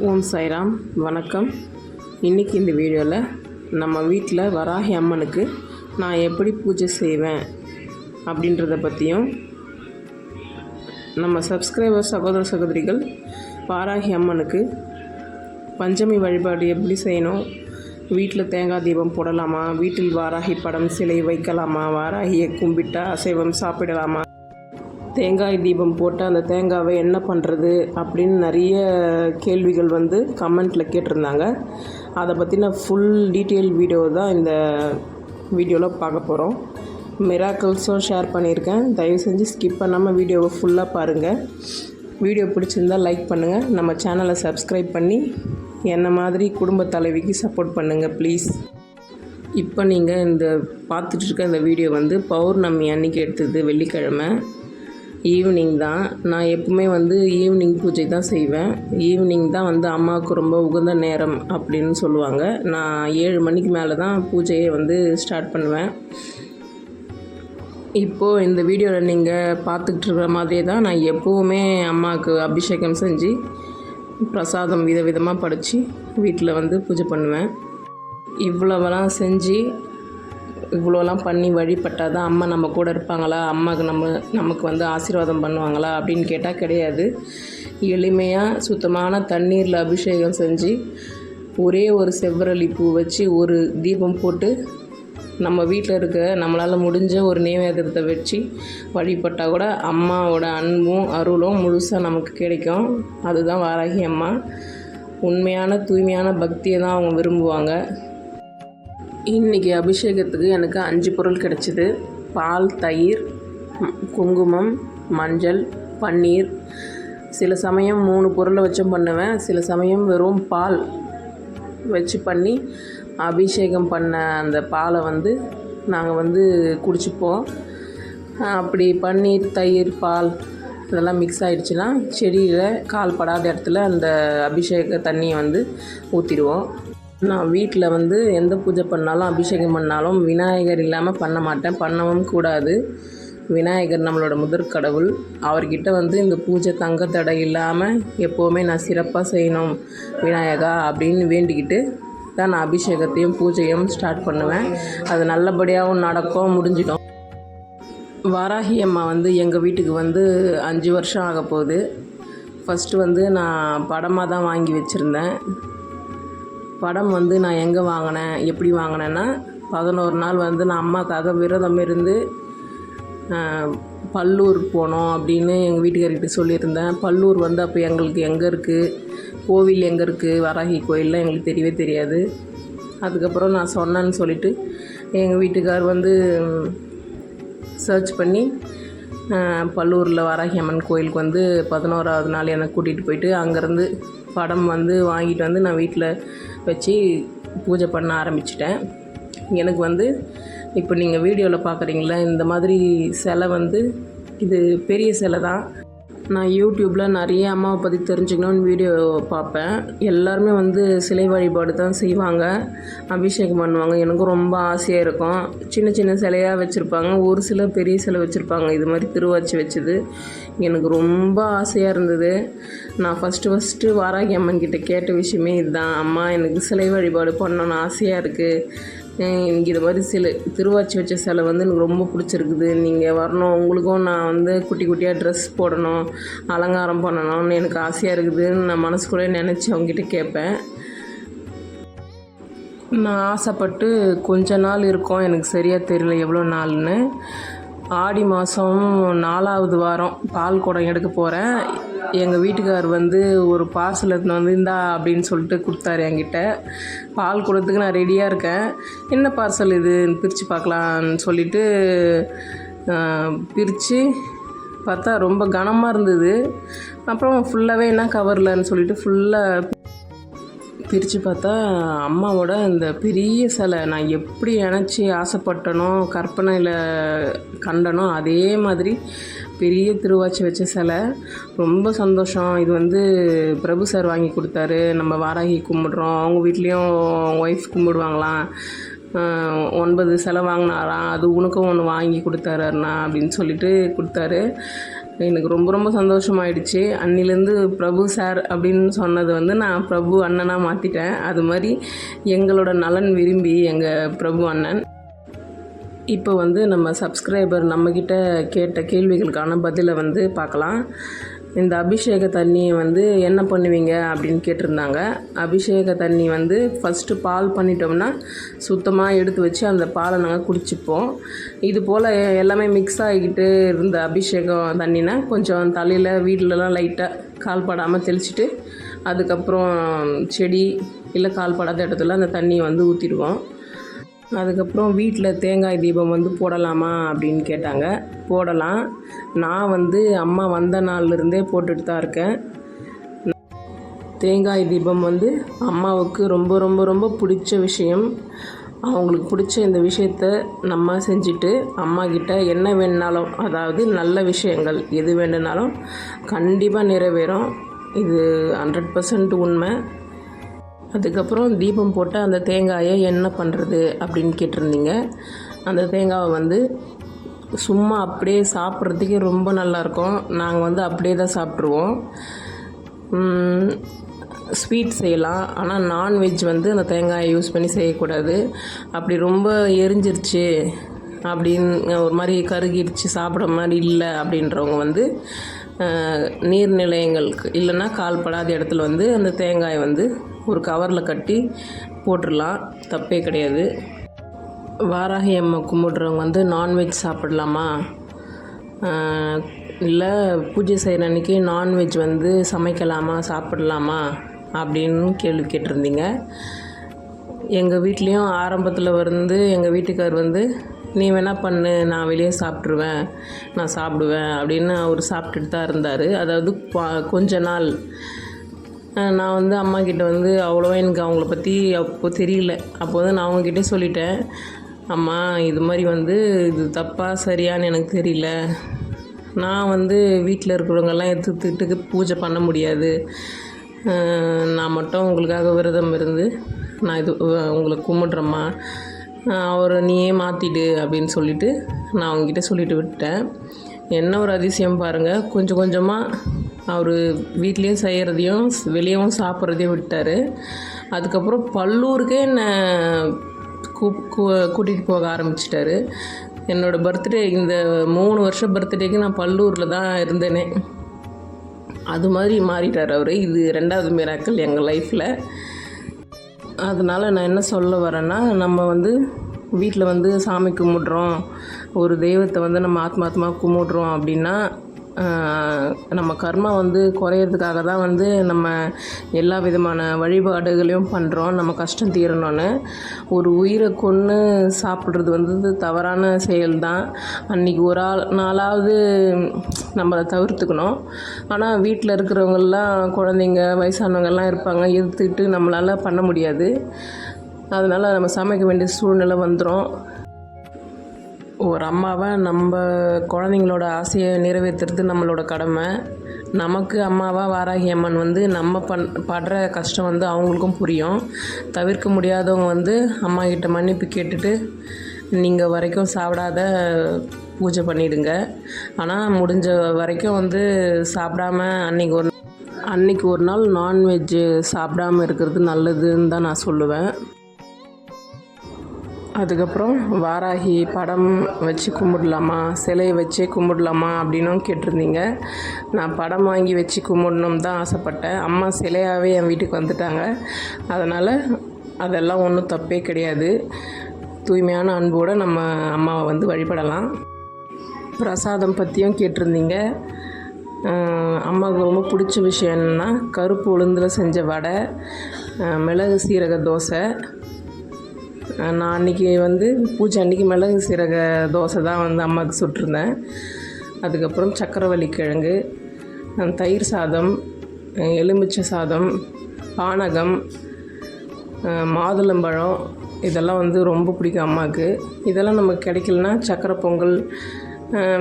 ஓம் சாய்ராம் வணக்கம். இன்றைக்கி இந்த வீடியோவில் நம்ம வீட்டில் வராகி அம்மனுக்கு நான் எப்படி பூஜை செய்வேன் அப்படின்றத பற்றியும் நம்ம சப்ஸ்கிரைபர் சகோதர சகோதரிகள் வாராகி அம்மனுக்கு பஞ்சமி வழிபாடு எப்படி செய்யணும் வீட்டில் தேங்காய் தீபம் போடலாமா வீட்டில் வாராகி படம் சிலை வைக்கலாமா வாராகியை கும்பிட்டா அசைவம் சாப்பிடலாமா தேங்காய் தீபம் போட்டு அந்த தேங்காவை என்ன பண்ணுறது அப்படின்னு நிறைய கேள்விகள் வந்து கமெண்ட்டில் கேட்டிருந்தாங்க. அதை பற்றின ஃபுல் டீட்டெயில் வீடியோ தான் இந்த வீடியோவில் பார்க்க போகிறோம் மிராக்கிள்ஸும் ஷேர் பண்ணியிருக்கேன். தயவு செஞ்சு ஸ்கிப் பண்ணாமல் வீடியோவை ஃபுல்லாக பாருங்கள் வீடியோ பிடிச்சிருந்தால் லைக் பண்ணுங்கள் நம்ம சேனலை சப்ஸ்கிரைப் பண்ணி என்ன மாதிரி குடும்ப தலைவிக்கு சப்போர்ட் பண்ணுங்கள் ப்ளீஸ் இப்போ நீங்கள் இந்த பார்த்துட்ருக்க இந்த வீடியோ வந்து பௌர்ணமி அன்னைக்கு எடுத்தது வெள்ளிக்கிழமை. ஈவினிங் தான். நான் எப்பவுமே வந்து ஈவினிங் பூஜை தான் செய்வேன். ஈவினிங் தான் வந்து அம்மாவுக்கு ரொம்ப உகந்த நேரம் அப்படின்னு சொல்லுவாங்க. நான் ஏழு மணிக்கு மேலே தான் பூஜையை வந்து ஸ்டார்ட் பண்ணுவேன். இப்போது இந்த வீடியோவில் நீங்கள் பார்த்துக்கிட்டு இருக்கிற மாதிரியே தான் நான் எப்போவுமே அம்மாவுக்கு அபிஷேகம் செஞ்சு பிரசாதம் விதவிதமாக படித்து வீட்டில் வந்து பூஜை பண்ணுவேன். இவ்வளவெல்லாம் செஞ்சு இவ்வளோலாம் பண்ணி வழிபட்டால் தான் அம்மா நம்ம கூட இருப்பாங்களா? அம்மாவுக்கு நம்ம நமக்கு வந்து ஆசீர்வாதம் பண்ணுவாங்களா? அப்படின்னு கேட்டால் கிடையாது. எளிமையாக சுத்தமான தண்ணீரில் அபிஷேகம் செஞ்சு ஒரே ஒரு செவ்வரளி பூ வச்சு ஒரு தீபம் போட்டு நம்ம வீட்டில் இருக்க நம்மளால் முடிஞ்ச ஒரு நைவேத்தியத்தை வச்சு வழிபட்டால் கூட அம்மாவோட அன்பும் அருளும் முழுசாக நமக்கு கிடைக்கும். அதுதான் வாராகி அம்மா. உண்மையான தூய்மையான பக்தியை தான் அவங்க விரும்புவாங்க. இன்றைக்கி அபிஷேகத்துக்கு எனக்கு அஞ்சு பொருள் கிடச்சிது. பால் தயிர் குங்குமம் மஞ்சள் பன்னீர். சில சமயம் மூணு பொருளை வச்சும் பண்ணுவேன். சில சமயம் வெறும் பால் வச்சு பண்ணி அபிஷேகம் பண்ண அந்த பாலை வந்து நாங்கள் வந்து குடிச்சுப்போம். அப்படி பன்னீர் தயிர் பால் இதெல்லாம் மிக்ஸ் ஆகிடுச்சுன்னா செடியில் கால் படாத இடத்துல அந்த அபிஷேக தண்ணியை வந்து ஊற்றிடுவோம் நான் வீட்டில் வந்து எந்த பூஜை பண்ணாலும் அபிஷேகம் பண்ணாலும் விநாயகர் இல்லாமல் பண்ண மாட்டேன். பண்ணவும் கூடாது. விநாயகர் நம்மளோட முதற் கடவுள். அவர்கிட்ட வந்து இந்த பூஜை தங்க தடை இல்லாமல் எப்போவுமே நான் சிறப்பாக செய்யணும் விநாயகா அப்படின்னு வேண்டிக்கிட்டு தான் நான் அபிஷேகத்தையும் பூஜையும் ஸ்டார்ட் பண்ணுவேன். அது நல்லபடியாகவும் நடக்கும் முடிஞ்சிடும். வாராகி அம்மா வந்து எங்கள் வீட்டுக்கு வந்து அஞ்சு வருஷம் ஆக போகுது ஃபஸ்ட்டு வந்து நான் படமாக தான் வாங்கி வச்சுருந்தேன். படம் வந்து நான் எங்கே வாங்கினேன்? எப்படி வாங்கினேன்னா பதினோரு நாள் வந்து நான் அம்மாக்காக விரதம் இருந்து பல்லூர் போனோம் அப்படின்னு எங்கள் வீட்டுக்காரர்கிட்ட சொல்லியிருந்தேன். பல்லூர் வந்து அப்போ எங்களுக்கு எங்கே இருக்குது கோவில் எங்கே இருக்குது வராகி கோயிலெலாம் எங்களுக்கு தெரியவே தெரியாது. அதுக்கப்புறம் நான் சொன்னேன்னு சொல்லிவிட்டு எங்கள் வீட்டுக்கார் வந்து சர்ச் பண்ணி பல்லூரில் வராகி அம்மன் கோயிலுக்கு வந்து பதினோராவது நாள் என்னை கூட்டிகிட்டு போயிட்டு அங்கேருந்து படம் வந்து வாங்கிட்டு வந்து நான் வீட்டில் வச்சு பூஜை பண்ண ஆரம்பிச்சிட்டேன். எனக்கு வந்து இப்போ நீங்கள் வீடியோவில் பார்க்குறீங்களா இந்த மாதிரி சிலை வந்து இது பெரிய சிலை தான். நான் யூடியூப்பில் நிறைய அம்மாவை பற்றி தெரிஞ்சுக்கணும்னு வீடியோ பார்ப்பேன். எல்லாருமே வந்து சிலை வழிபாடு தான் செய்வாங்க. அபிஷேகம் பண்ணுவாங்க. எனக்கும் ரொம்ப ஆசையாக இருக்கும். சின்ன சின்ன சிலையாக வச்சுருப்பாங்க. ஒரு சில பெரிய சிலை வச்சுருப்பாங்க. இது மாதிரி திருவாச்சி வச்சது எனக்கு ரொம்ப ஆசையாக இருந்தது. நான் ஃபஸ்ட்டு ஃபஸ்ட்டு வாராகி அம்மன் கிட்டே கேட்ட விஷயமே இதுதான். அம்மா எனக்கு சிலை வழிபாடு பண்ணணும்னு ஆசையாக இருக்குது எனக்கு இது மாதிரி சில திருவாச்சி வச்ச சிலை வந்து எனக்கு ரொம்ப பிடிச்சிருக்குது. நீங்கள் வரணும் உங்களுக்கும் நான் வந்து குட்டி குட்டியாக ட்ரெஸ் போடணும் அலங்காரம் பண்ணணும்னு எனக்கு ஆசையாக இருக்குதுன்னு நான் மனசுக்குள்ளே நினச்சி அவங்ககிட்ட கேட்பேன். நான் ஆசைப்பட்டு கொஞ்ச நாள் இருக்கும். எனக்கு சரியாக தெரியல எவ்வளோ நாள்னு. ஆடி மாதம் நாலாவது வாரம் பால் குடம் எடுக்க போகிறேன் எங்கள் வீட்டுக்கார் வந்து ஒரு பார்சல் எடுத்துன்னு வந்து இந்தா அப்படின்னு சொல்லிட்டு கொடுத்தாரு என்கிட்ட. பால் கொடுத்துக்கு நான் ரெடியாக இருக்கேன். என்ன பார்சல் இது? பிரித்து பார்க்கலான்னு சொல்லிட்டு பிரித்து பார்த்தா ரொம்ப கனமாக இருந்தது. அப்புறம் ஃபுல்லாகவே என்ன கவர்லன்னு சொல்லிட்டு ஃபுல்லாக பிரித்து பார்த்தா அம்மாவோட இந்த பெரிய சிலை நான் எப்படி நினச்சி ஆசைப்பட்டனோ கற்பனையில் கண்டனோ அதே மாதிரி பெரிய திருவாச்சி வச்ச சிலை. ரொம்ப சந்தோஷம். இது வந்து பிரபு சார் வாங்கி கொடுத்தாரு. நம்ம வாராகி கும்பிடுறோம். அவங்க வீட்லேயும் ஒய்ஃப் கும்பிடுவாங்களாம். ஒன்பது சிலை வாங்கினாராம். அது உனக்கும் ஒன்று வாங்கி கொடுத்தாருண்ணா அப்படின்னு சொல்லிட்டு கொடுத்தாரு. எனக்கு ரொம்ப ரொம்ப சந்தோஷமாயிடுச்சு. அன்னிலேருந்து பிரபு சார் அப்படின்னு சொன்னது வந்து நான் பிரபு அண்ணனாக மாற்றிட்டேன் அது மாதிரி எங்களோட நலன் விரும்பி எங்கள் பிரபு அண்ணன். இப்போ வந்து நம்ம சப்ஸ்கிரைபர் நம்மக்கிட்ட கேட்ட கேள்விகளுக்கான பதிலை வந்து பார்க்கலாம். இந்த அபிஷேக தண்ணியை வந்து என்ன பண்ணுவீங்க அப்படின்னு கேட்டிருந்தாங்க. அபிஷேக தண்ணி வந்து ஃபஸ்ட்டு பால் பண்ணிட்டோம்னா சுத்தமாக எடுத்து வச்சு அந்த பாலை நாங்கள் குடிச்சிப்போம். இது போல் எல்லாமே மிக்ஸ் ஆகிக்கிட்டு இருந்த அபிஷேகம் தண்ணினா கொஞ்சம் தலையில் வீட்டிலலாம் லைட்டாக கால் படாமல் தெளிச்சுட்டு அதுக்கப்புறம் செடி இல்லை கால் படாத இடத்துல அந்த தண்ணியை வந்து ஊற்றிடுவோம் அதுக்கப்புறம் வீட்டில் தேங்காய் தீபம் வந்து போடலாமா அப்படின்னு கேட்டாங்க. போடலாம். நான் வந்து அம்மா வந்த நாள்லேருந்தே போட்டுட்டு தான் இருக்கேன். தேங்காய் தீபம் வந்து அம்மாவுக்கு ரொம்ப ரொம்ப ரொம்ப பிடிச்ச விஷயம். அவங்களுக்கு பிடிச்ச இந்த விஷயத்த நம்ம செஞ்சுட்டு அம்மா கிட்ட என்ன வேணுனாலும் அதாவது நல்ல விஷயங்கள் எது வேணுனாலும் கண்டிப்பாக நிறைவேறும். இது ஹண்ட்ரட் பர்சன்ட் உண்மை. அதுக்கப்புறம் தீபம் போட்டு அந்த தேங்காயை என்ன பண்ணுறது அப்படின்னு கேட்டிருந்தீங்க. அந்த தேங்காவை வந்து சும்மா அப்படியே சாப்பிட்றதுக்கே ரொம்ப நல்லாயிருக்கும். நாங்கள் வந்து அப்படியே தான் சாப்பிட்ருவோம். ஸ்வீட் செய்யலாம். ஆனால் நான்வெஜ் வந்து அந்த தேங்காயை யூஸ் பண்ணி செய்யக்கூடாது. அப்படி ரொம்ப எரிஞ்சிருச்சு அப்படின்னு ஒரு மாதிரி கருகிடுச்சு சாப்பிட்ற மாதிரி இல்லை அப்படின்றவங்க வந்து நீர்நிலையங்களுக்கு இல்லைன்னா கால்படாத இடத்துல வந்து அந்த தேங்காயை வந்து ஒரு கவரில் கட்டி போட்டுடலாம். தப்பே கிடையாது. வாராகி அம்மா கும்பிட்றவங்க வந்து நான்வெஜ் சாப்பிடலாமா? இல்லை பூஜை செய்கிற அன்றைக்கி நான்வெஜ் வந்து சமைக்கலாமா சாப்பிடலாமா? அப்படின்னு கேள்வி கேட்டிருந்தீங்க. எங்கள் வீட்லேயும் ஆரம்பத்தில் வந்து எங்கள் வீட்டுக்கார் வந்து நீ வேணா பண்ணு நான் வெளியே சாப்பிட்ருவேன் நான் சாப்பிடுவேன் அப்படின்னு அவர் சாப்பிட்டுட்டு தான் இருந்தார். அதாவது ப- கொஞ்ச நாள். நான் வந்து அம்மா கிட்ட வந்து அவ்வளோவா எனக்கு அவங்கள பற்றி அப்போ தெரியல. அப்போ வந்து நான் அவங்கக்கிட்டே சொல்லிட்டேன் அம்மா இது மாதிரி வந்து இது தப்பாக சரியான்னு எனக்கு தெரியல. நான் வந்து வீட்டில் இருக்கிறவங்கெல்லாம் எடுத்துக்கிட்டு பூஜை பண்ண முடியாது. நான் மட்டும் உங்களுக்காக விரதம் இருந்து நான் இது உங்களை கும்பிட்றேம்மா. அவரை நீயே மாற்றிடு அப்படின்னு சொல்லிட்டு நான் அவங்ககிட்ட சொல்லிட்டு விட்டேன் என்ன ஒரு அதிசயம் பாருங்கள் கொஞ்சம் கொஞ்சமாக அவர் வீட்லேயும் செய்கிறதையும் வெளியவும் சாப்பிட்றதையும் விட்டார் அதுக்கப்புறம் பல்லூருக்கே என்னை கூ கூட்டிகிட்டு போக ஆரம்பிச்சிட்டாரு. என்னோடய பர்த்டே இந்த மூணு வருஷம் பர்த்டேக்கு நான் பல்லூரில் தான் இருந்தேனே. அது மாதிரி மாறிட்டார் அவர். இது ரெண்டாவது மிராக்கள் எங்கள் லைஃப்பில் அதனால் நான் என்ன சொல்ல வரேன்னா நம்ம வந்து வீட்டில் வந்து சாமி கும்பிட்றோம். ஒரு தெய்வத்தை வந்து நம்ம ஆத்மாத்மா கும்பிட்றோம் அப்படின்னா நம்ம கர்மா வந்து குறையிறதுக்காக தான் வந்து நம்ம எல்லா விதமான வழிபாடுகளையும் பண்ணுறோம் நம்ம கஷ்டம் தீரணும்னு. ஒரு உயிரை கொன்று சாப்பிட்றது வந்து தவறான செயல் தான் அன்றைக்கி ஒரு ஆள் நாளாவது நம்ம அதை தவிர்த்துக்கணும். ஆனால் வீட்டில் இருக்கிறவங்கெல்லாம் குழந்தைங்க வயசானவங்கெல்லாம் இருப்பாங்க. எதிர்த்துக்கிட்டு நம்மளால் பண்ண முடியாது. அதனால் நம்ம சமைக்க வேண்டிய சூழ்நிலை வந்துடும் ஒரு அம்மாவை நம்ம குழந்தைங்களோட ஆசையை நிறைவேற்றுறது நம்மளோட கடமை. நமக்கு அம்மாவாக வாராகி அம்மன் வந்து நம்ம பண் படுற கஷ்டம் வந்து அவங்களுக்கும் புரியும். தவிர்க்க முடியாதவங்க வந்து அம்மா கிட்ட மன்னிப்பு கேட்டுட்டு நீங்கள் வரைக்கும் சாப்பிடாத பூஜை பண்ணிடுங்க. ஆனால் முடிஞ்ச வரைக்கும் வந்து சாப்பிடாம அன்னைக்கு ஒரு அன்னைக்கு ஒரு நாள் நான்வெஜ்ஜு சாப்பிடாம இருக்கிறது நல்லதுன்னு தான் நான் சொல்லுவேன். அதுக்கப்புறம் வாராகி படம் வச்சு கும்பிடலாமா? சிலையை வச்சே கும்பிடலாமா அப்படின்னும் கேட்டிருந்தீங்க. நான் படம் வாங்கி வச்சு கும்பிடணும் தான் ஆசைப்பட்டேன். அம்மா சிலையாகவே என் வீட்டுக்கு வந்துட்டாங்க. அதனால் அதெல்லாம் ஒன்றும் தப்பே கிடையாது. தூய்மையான அன்போடு நம்ம அம்மாவை வந்து வழிபடலாம். பிரசாதம் பற்றியும் கேட்டிருந்தீங்க. அம்மாவுக்கு ரொம்ப பிடிச்ச விஷயம் என்னென்னா கருப்பு உளுந்தில் செஞ்ச வடை மிளகு சீரக தோசை நான் அன்றைக்கி வந்து பூஜை அன்றைக்கி மிளகு சீரக தோசை தான் வந்து அம்மாவுக்கு சுட்டிருந்தேன். அதுக்கப்புறம் சக்கரவள்ளி கிழங்கு தயிர் சாதம் எலுமிச்சை சாதம் பானகம் மாதுளம்பழம் இதெல்லாம் வந்து ரொம்ப பிடிக்கும் அம்மாவுக்கு. இதெல்லாம் நமக்கு கிடைக்கலனா சக்கரை பொங்கல்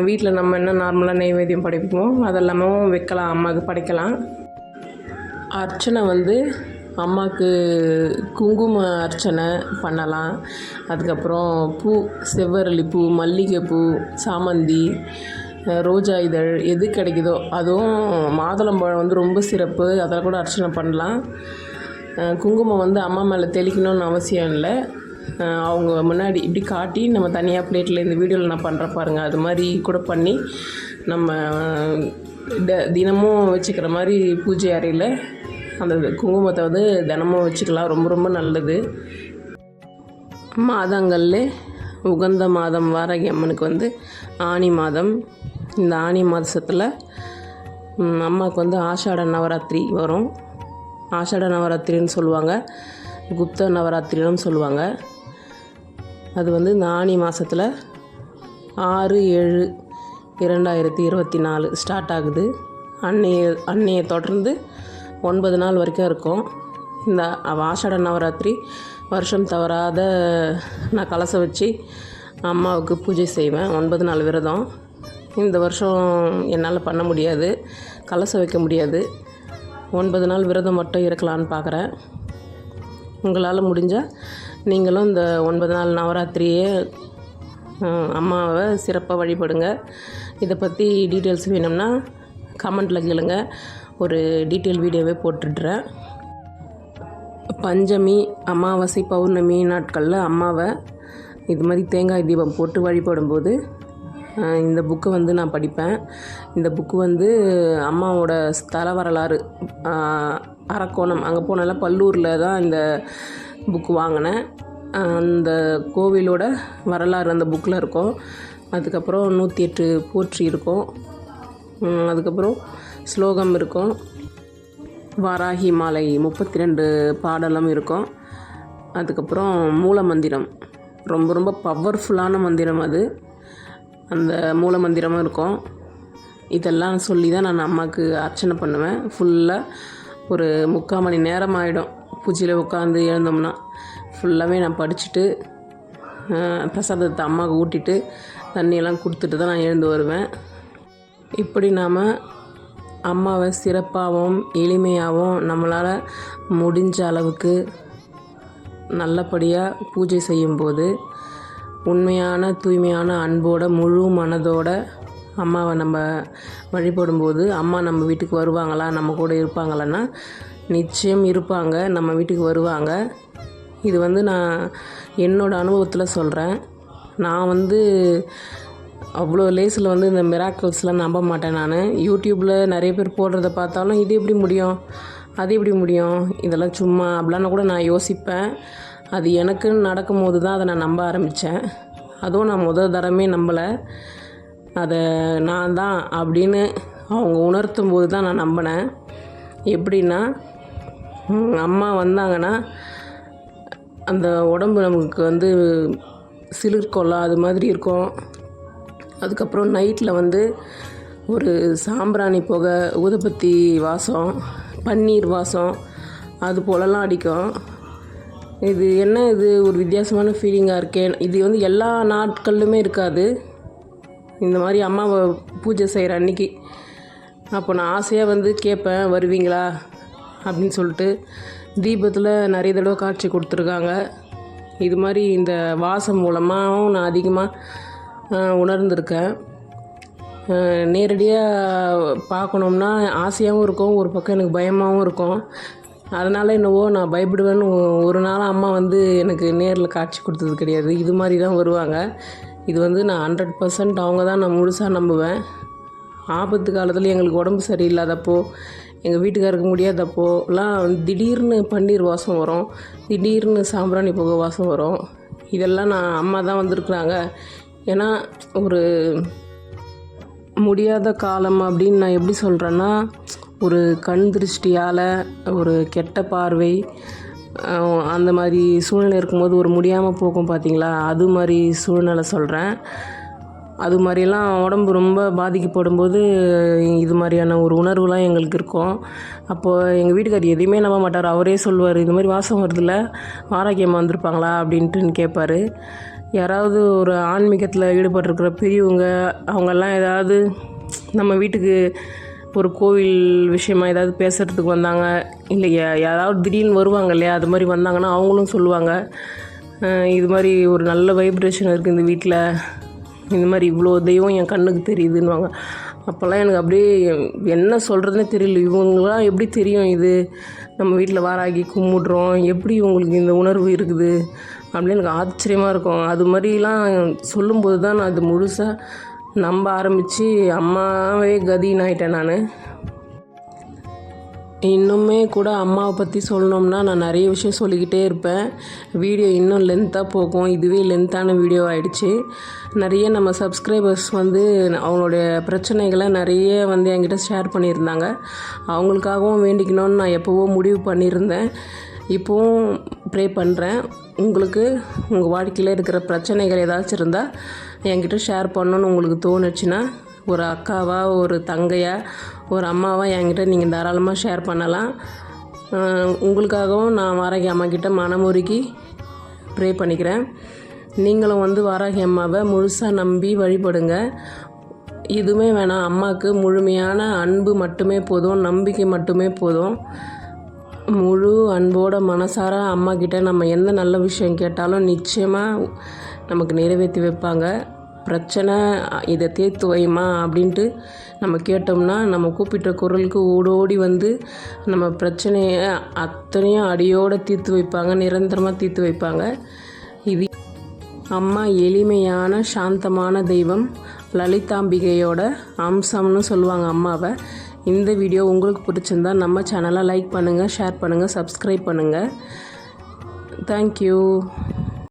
வீட்டில் நம்ம என்ன நார்மலாக நெய்வேத்தியம் படைப்போமோ அதெல்லாமும் வைக்கலாம் அம்மாவுக்கு படைக்கலாம். அர்ச்சனை வந்து அம்மாவுக்கு குங்கும அர்ச்சனை பண்ணலாம். அதுக்கப்புறம் பூ செவ்வரளி பூ மல்லிகைப்பூ சாமந்தி ரோஜா இதழ் எது கிடைக்குதோ அதுவும் மாதுளம்பழம் வந்து ரொம்ப சிறப்பு. அதில் கூட அர்ச்சனை பண்ணலாம். குங்குமம் வந்து அம்மா மேலே தெளிக்கணும்னு அவசியம் இல்லை. அவங்க முன்னாடி இப்படி காட்டி நம்ம தனியாக பிளேட்டில் இந்த வீடியோவில் நான் பண்ணுற பாருங்கள் அது மாதிரி கூட பண்ணி நம்ம ட- தினமும் வச்சுக்கிற மாதிரி பூஜை அறையில் அந்த குங்குமத்தை வந்து தினமும் வச்சுக்கலாம். ரொம்ப ரொம்ப நல்லது. மாதங்களில் உகந்த மாதம் வாரகி அம்மனுக்கு வந்து ஆனி மாதம். இந்த ஆனி மாதத்தில் அம்மாவுக்கு வந்து ஆஷாட நவராத்திரி வரும். ஆஷாட நவராத்திரின்னு சொல்லுவாங்க. குப்த நவராத்திரின்னு சொல்லுவாங்க. அது வந்து இந்த ஆனி மாதத்தில் ஆறு ஏழு இரண்டாயிரத்தி இருபத்தி நாலு ஸ்டார்ட் ஆகுது. அன்னைய அன்னையை தொடர்ந்து ஒன்பது நாள் வரைக்கும் இருக்கும். இந்த ஆஷாட நவராத்திரி வருஷம் தவறாத நான் கலச வச்சு அம்மாவுக்கு பூஜை செய்வேன். ஒன்பது நாள் விரதம். இந்த வருஷம் என்னால் பண்ண முடியாது. கலசம் வைக்க முடியாது. ஒன்பது நாள் விரதம் மட்டும் இருக்கலான்னு பார்க்குறேன் உங்களால் முடிஞ்சால் நீங்களும் இந்த ஒன்பது நாள் நவராத்திரியே அம்மாவை சிறப்பாக வழிபடுங்க. இதை பற்றி டீட்டெயில்ஸ் வேணும்னா கமெண்ட்டில் கேளுங்கள் ஒரு டீட்டெயில் வீடியோவே போட்டுடுறேன். பஞ்சமி அமாவாசை பௌர்ணமி நாட்களில் அம்மாவை இது மாதிரி தேங்காய் தீபம் போட்டு வழிபடும்போது இந்த புக்கை வந்து நான் படிப்பேன். இந்த புக்கு வந்து அம்மாவோட ஸ்தல வரலாறு அரக்கோணம் அங்கே போனால பல்லூரில் தான் இந்த புக்கு வாங்கினேன். அந்த கோவிலோட வரலாறு அந்த புக்கில் இருக்கும். அதுக்கப்புறம் நூற்றி எட்டு போற்றி இருக்கும். அதுக்கப்புறம் ஸ்லோகம் இருக்கும். வாராகி மாலை முப்பத்தி ரெண்டு பாடலும் இருக்கும். அதுக்கப்புறம் மூல மந்திரம் ரொம்ப ரொம்ப பவர்ஃபுல்லான மந்திரம் அது. அந்த மூல மந்திரமும் இருக்கும். இதெல்லாம் சொல்லி தான் நான் அம்மாவுக்கு அர்ச்சனை பண்ணுவேன். ஃபுல்லாக ஒரு முக்கால் மணி நேரம் ஆகிடும் பூஜையில் உட்காந்து எழுந்தோம்னா ஃபுல்லாகவே நான் படிச்சுட்டு பிரசாதத்தை அம்மாவுக்கு ஊட்டிட்டு தண்ணியெல்லாம் கொடுத்துட்டு தான் நான் எழுந்து வருவேன். இப்படி நாம் அம்மாவை சிறப்பாகவும் எளிமையாகவும் நம்மளால் முடிஞ்ச அளவுக்கு நல்லபடியாக பூஜை செய்யும்போது உண்மையான தூய்மையான அன்போட முழு மனதோட அம்மாவை நம்ம வழிபடும்போது அம்மா நம்ம வீட்டுக்கு வருவாங்களா நம்ம கூட இருப்பாங்களான்னா நிச்சயம் இருப்பாங்க நம்ம வீட்டுக்கு வருவாங்க. இது வந்து நான் என்னோடய அனுபவத்தில் சொல்கிறேன் நான் வந்து அவ்வளோ லேஸில் வந்து இந்த மிராக்கிள்ஸ்லாம் நம்ப மாட்டேன் நான். யூடியூப்பில் நிறைய பேர் போடுறத பார்த்தாலும் இது எப்படி முடியும்? அது எப்படி முடியும்? இதெல்லாம் சும்மா அப்படிலாம் கூட நான் யோசிப்பேன். அது எனக்குன்னு நடக்கும்போது தான் அதை நான் நம்ப ஆரம்பித்தேன். அதுவும் நான் முதல் தரமே நம்பலை. அதை நான் தான் அப்படின்னு அவங்க உணர்த்தும் போது தான் நான் நம்பினேன். எப்படின்னா அம்மா வந்தாங்கன்னா அந்த உடம்பு நமக்கு வந்து சிலிர்க்கொள்ளா அது மாதிரி இருக்கும். அதுக்கப்புறம் நைட்டில் வந்து ஒரு சாம்பிராணி புகை ஊதுபத்தி வாசம் பன்னீர் வாசம் அது போலலாம் அடிக்கும். இது என்ன இது? ஒரு வித்தியாசமான ஃபீலிங்காக இருக்கேன் இது வந்து எல்லா நாட்கள்லுமே இருக்காது. இந்த மாதிரி அம்மாவை பூஜை செய்கிற அன்னைக்கு. அப்போ நான் ஆசையாக வந்து கேட்பேன் வருவீங்களா? அப்படின்னு சொல்லிட்டு தீபத்தில் நிறைய தடவை காட்சி கொடுத்துருக்காங்க. இது மாதிரி இந்த வாசம் மூலமாகவும் நான் அதிகமாக உணர்ந்திருக்கேன். நேரடியாக பார்க்கணும்னா ஆசையாகவும் இருக்கும் ஒரு பக்கம் எனக்கு பயமாகவும் இருக்கும். அதனால் என்னவோ நான் பயப்படுவேன்னு ஒரு நாள் அம்மா வந்து எனக்கு நேரில் காட்சி கொடுத்தது கிடையாது. இது மாதிரி தான் வருவாங்க. இது வந்து நான் ஹண்ட்ரட் பர்சன்ட் அவங்க தான் நான் முழுசாக நம்புவேன். ஆபத்து காலத்தில் எங்களுக்கு உடம்பு சரியில்லாதப்போ எங்கள் வீட்டுக்காருக்கு முடியாதப்போலாம் திடீர்னு பன்னீர் வாசம் வரும். திடீர்னு சாம்பிராணி புகை வாசம் வரும். இதெல்லாம் நான் அம்மா தான் வந்திருக்குறாங்க. ஏன்னா ஒரு முடியாத காலம் அப்படின்னு நான் எப்படி சொல்கிறேன்னா ஒரு கண் திருஷ்டியால் ஒரு கெட்ட பார்வை அந்த மாதிரி சூழ்நிலை இருக்கும்போது ஒரு முடியாமல் போகும் பார்த்தீங்களா அது மாதிரி சூழ்நிலை சொல்கிறேன் அது மாதிரியெல்லாம் உடம்பு ரொம்ப பாதிக்கப்படும் போது இது மாதிரியான ஒரு உணர்வுலாம் எங்களுக்கு இருக்கும். அப்போது எங்கள் வீட்டுக்கார் எதையுமே நம்ப மாட்டார். அவரே சொல்லுவார் இது மாதிரி வாசம் வருதுல்ல ஆரோக்கியமாக வந்திருப்பாங்களா? அப்படின்ட்டுன்னு கேட்பாரு யாராவது ஒரு ஆன்மீகத்தில் ஈடுபட்டிருக்கிற பெரியவங்க அவங்கெல்லாம் ஏதாவது நம்ம வீட்டுக்கு ஒரு கோவில் விஷயமா ஏதாவது பேசுகிறதுக்கு வந்தாங்க இல்லை யாராவது திடீர்னு வருவாங்க இல்லையா அது மாதிரி வந்தாங்கன்னா அவங்களும் சொல்லுவாங்க. இது மாதிரி ஒரு நல்ல வைப்ரேஷன் இருக்குது இந்த வீட்டில் இந்த மாதிரி இவ்வளோ தெய்வம் என் கண்ணுக்கு தெரியுதுன்னுவாங்க. அப்போல்லாம் எனக்கு அப்படியே என்ன சொல்கிறதுனே தெரியல. இவங்களாம் எப்படி தெரியும் இது? நம்ம வீட்டில் வாராகி கும்பிட்றோம். எப்படி உங்களுக்கு இந்த உணர்வு இருக்குது? அப்படின்னு எனக்கு ஆச்சரியமாக இருக்கும். அது மாதிரிலாம் சொல்லும்போது தான் நான் அது முழுசாக நம்ப ஆரம்பித்து அம்மாவே கதின்னு ஆகிட்டேன் நான். இன்னுமே கூட அம்மாவை பற்றி சொல்லணும்னா நான் நிறைய விஷயம் சொல்லிக்கிட்டே இருப்பேன். வீடியோ இன்னும் லென்த்தாக போகும். இதுவே லென்த்தான வீடியோ ஆகிடுச்சு நிறைய நம்ம சப்ஸ்கிரைபர்ஸ் வந்து அவங்களுடைய பிரச்சனைகளை நிறைய வந்து என்கிட்ட ஷேர் பண்ணியிருந்தாங்க. அவங்களுக்காகவும் வேண்டிக்கணும்னு நான் எப்போவோ முடிவு பண்ணியிருந்தேன். இப்போவும் ப்ரே பண்ணுறேன் உங்களுக்கு உங்கள் வாழ்க்கையில் இருக்கிற பிரச்சனைகள் ஏதாச்சும் இருந்தால் என்கிட்ட ஷேர் பண்ணணும்னு உங்களுக்கு தோணுச்சுன்னா ஒரு அக்காவா ஒரு தங்கையாக ஒரு அம்மாவாக என்கிட்ட நீங்கள் தாராளமாக ஷேர் பண்ணலாம். உங்களுக்காகவும் நான் வாராகி அம்மா கிட்ட மனமுருகி ப்ரே பண்ணிக்கிறேன். நீங்களும் வந்து வாராகி அம்மாவை முழுசாக நம்பி வழிபடுங்க. இதுவுமே வேணாம். அம்மாவுக்கு முழுமையான அன்பு மட்டுமே போதும் நம்பிக்கை மட்டுமே போதும். முழு அன்போட மனசார அம்மா கிட்ட நம்ம எந்த நல்ல விஷயம் கேட்டாலும் நிச்சயமாக நமக்கு நிறைவேற்றி வைப்பாங்க. பிரச்சனை இதை தீர்த்து வைமா அப்படின்ட்டு நம்ம கேட்டோம்னா நம்ம கூப்பிட்ட குரலுக்கு ஓடோடி வந்து நம்ம பிரச்சனையை அத்தனையும் அடியோடு தீர்த்து வைப்பாங்க நிரந்தரமாக தீர்த்து வைப்பாங்க. இது அம்மா எளிமையான சாந்தமான தெய்வம் லலிதாம்பிகையோட அம்சம்னு சொல்லுவாங்க அம்மாவை. இந்த வீடியோ உங்களுக்கு பிடிச்சிருந்தா நம்ம சேனலை லைக் பண்ணுங்கள் ஷேர் பண்ணுங்கள் சப்ஸ்கிரைப் பண்ணுங்கள் தேங்க்யூ